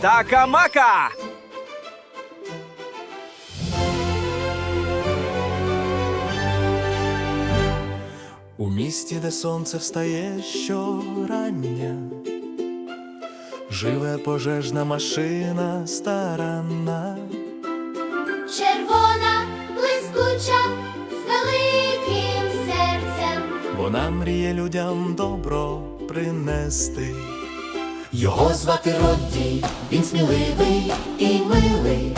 Така-мака! У місті, де сонце встає щорання, живе пожежна машина старанна. Червона, блискуча, з великим серцем. Вона мріє людям добро принести. Його звати Родді, він сміливий і милий,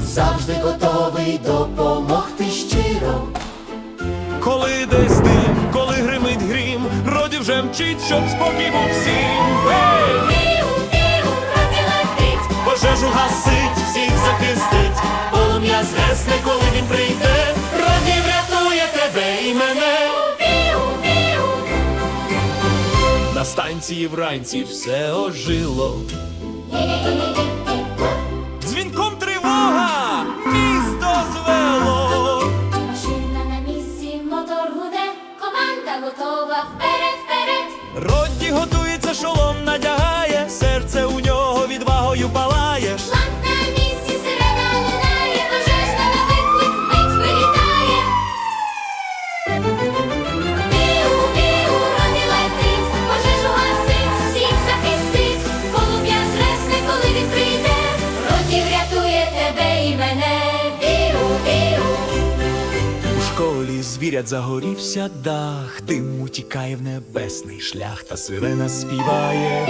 завжди готовий допомогти щиро. Коли десь дим, коли гримить грім, роді вже мчить, щоб спокій був всім. Hey! Пожежу гасить, станції вранці все ожило. Дзвінком тривога! Місто звело! машина на місці, мотор гуде, команда готова, вперед, вперед. Родді готується, шолом надягає, школі звірят загорівся дах, дим утікає в небесний шлях, та сирена співає.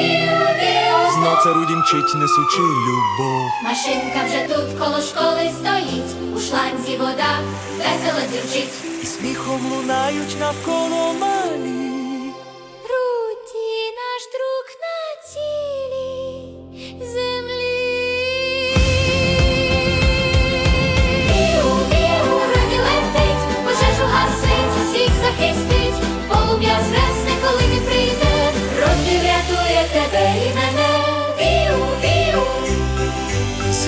Знов це Руді мчить, несучи любов. Машинка вже тут коло школи стоїть, у шланзі вода весело дзюрчить. І сміхом лунають навколо малі.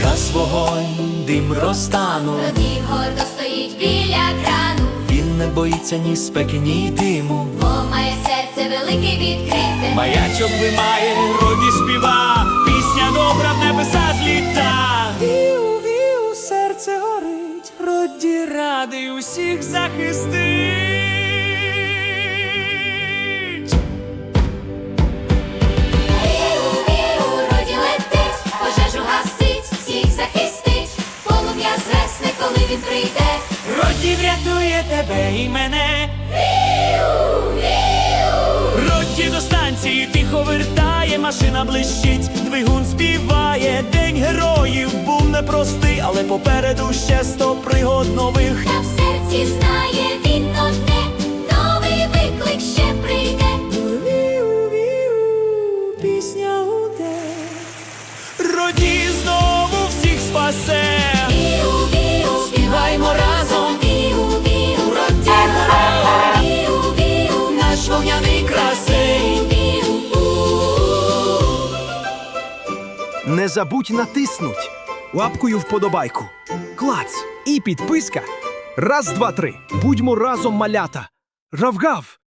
Згас вогонь, дим розтанув. роді гордо стоїть біля крану, Він не боїться ні спеки, ні диму. бо має серце велике відкрите. Маячок вимає, роді співа, пісня добра в небеса зліта. Віу, віу, серце горить, роді радий усіх захистить. Тебе і мене. Роді до станції тихо вертає, машина блищить, двигун співає. День героїв був непростий, але попереду ще сто пригод нових. та в серці знає він Не забудь натиснуть лапкою вподобайку. Клац і підписка. Раз, два, три. Будьмо разом малята. Равгав!